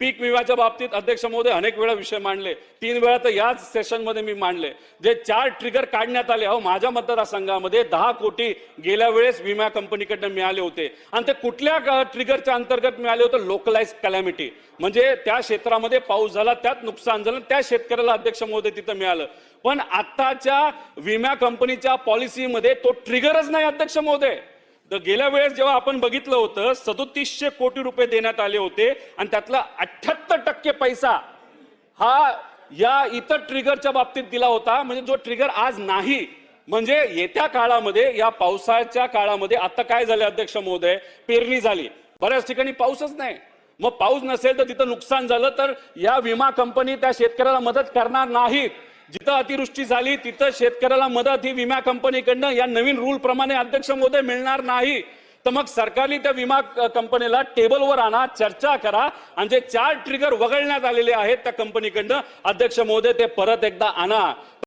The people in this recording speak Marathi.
पीक विम्याच्या बाबतीत अध्यक्ष महोदय अनेक वेळा विषय मांडले. तीन वेळा तर याच सेशनमध्ये मी मांडले. जे चार ट्रिगर काढण्यात आले अहो माझ्या मतदारसंघामध्ये दहा कोटी गेल्या वेळेस विमा कंपनीकडनं मिळाले होते. आणि ते कुठल्या ट्रिगरच्या अंतर्गत मिळाले होते? लोकलाइज कॅलॅमिटी म्हणजे त्या क्षेत्रामध्ये पाऊस झाला त्यात नुकसान झालं त्या शेतकऱ्याला अध्यक्ष महोदय तिथं मिळालं. पण आत्ताच्या विमा कंपनीच्या पॉलिसीमध्ये तो ट्रिगरच नाही अध्यक्ष महोदय. गेल्या वेळेस जेव्हा आपण बघितलं होतं सदोतीसशे कोटी रुपये देण्यात आले होते आणि त्यातला अठ्ठ्याहत्तर टक्के पैसा हा या इतर ट्रिगरच्या बाबतीत दिला होता. म्हणजे जो ट्रिगर आज नाही म्हणजे येत्या काळामध्ये या पावसाच्या काळामध्ये आता काय झालं अध्यक्ष महोदय? पेरणी झाली. बऱ्याच ठिकाणी पाऊसच नाही. मग पाऊस नसेल तर तिथं नुकसान झालं तर या विमा कंपनी त्या शेतकऱ्याला मदत करणार नाहीत. जिथं अतिवृष्टी झाली तिथं शेतकऱ्याला मदत ही विमा कंपनीकडनं या नवीन रूल प्रमाणे अध्यक्ष महोदय मिळणार नाही. तर मग सरकारने त्या विमा कंपनीला टेबलवर आणा चर्चा करा आणि जे चार ट्रिगर वगळण्यात आलेले आहेत त्या कंपनीकडनं अध्यक्ष महोदय ते परत एकदा आणा.